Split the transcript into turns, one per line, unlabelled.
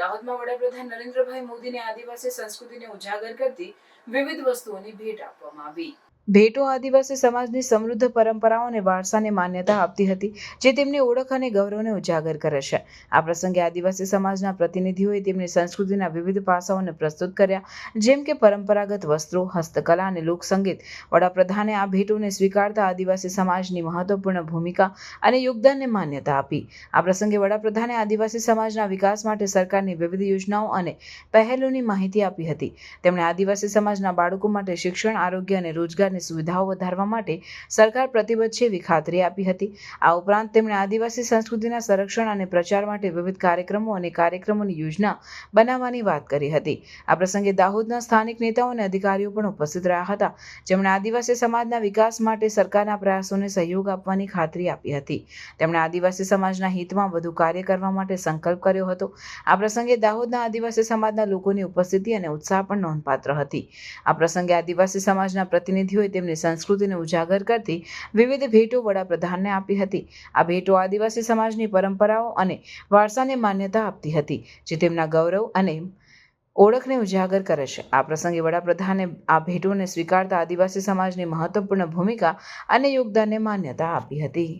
દાહોદમાં વડાપ્રધાન નરેન્દ્રભાઈ મોદીને આદિવાસી સંસ્કૃતિને ઉજાગર કરતી વિવિધ વસ્તુઓની ભેટ આપવામાં આવી. ભેટો આદિવાસી સમાજની સમૃદ્ધ પરંપરાઓ અને વારસાને માન્યતા આપતી હતી, જે તેમની ઓળખ અને ગૌરવને ઉજાગર કરે છે. આ પ્રસંગે આદિવાસી સમાજના પ્રતિનિધિઓએ તેમની સંસ્કૃતિના વિવિધ પાસાઓને પ્રસ્તુત કર્યા, જેમ કે પરંપરાગત વસ્ત્રો, હસ્તકલા અને લોકસંગીત. વડાપ્રધાને આ ભેટોને સ્વીકારતા આદિવાસી સમાજની મહત્વપૂર્ણ ભૂમિકા અને યોગદાનને માન્યતા આપી. આ પ્રસંગે વડાપ્રધાને આદિવાસી સમાજના વિકાસ માટે સરકારની વિવિધ યોજનાઓ અને પહેલોની માહિતી આપી હતી. તેમણે આદિવાસી સમાજના બાળકો માટે શિક્ષણ, આરોગ્ય અને રોજગારની સુવિધાઓ વધારવા માટે સરકાર પ્રતિબદ્ધ છે એવી ખાતરી આપી હતી. આ ઉપરાંત તેમણે આદિવાસી સંસ્કૃતિના સંરક્ષણ અને પ્રચાર માટે વિવિધ કાર્યક્રમો અને કાર્યક્રમોની યોજના બનાવવાની વાત કરી હતી. આ પ્રસંગે દાહોદના સ્થાનિક નેતાઓ અને અધિકારીઓ પણ ઉપસ્થિત રહ્યા હતા. જેમણે આદિવાસી સમાજના વિકાસ માટે સરકારના પ્રયાસોને સહયોગ આપવાની ખાતરી આપી હતી. તેમણે આદિવાસી સમાજના હિતમાં વધુ કાર્ય કરવા માટે સંકલ્પ કર્યો હતો. આ પ્રસંગે દાહોદના આદિવાસી સમાજના લોકોની ઉપસ્થિતિ અને ઉત્સાહ પણ નોંધપાત્ર હતી. આ પ્રસંગે આદિવાસી સમાજના પ્રતિનિધિઓએ તેમની સંસ્કૃતિને ઉજાગર કરતી વિવિધ ભેટો વડાપ્રધાનને આપી હતી. આ ભેટો આદિવાસી સમાજની પરંપરાઓ અને વારસાને માન્યતા આપતી હતી, જે તેમના ગૌરવ અને ઓળખને ઉજાગર કરે છે. આ પ્રસંગે વડાપ્રધાને આ ભેટોને સ્વીકારતા આદિવાસી સમાજની મહત્વપૂર્ણ ભૂમિકા અને યોગદાનને માન્યતા આપી હતી.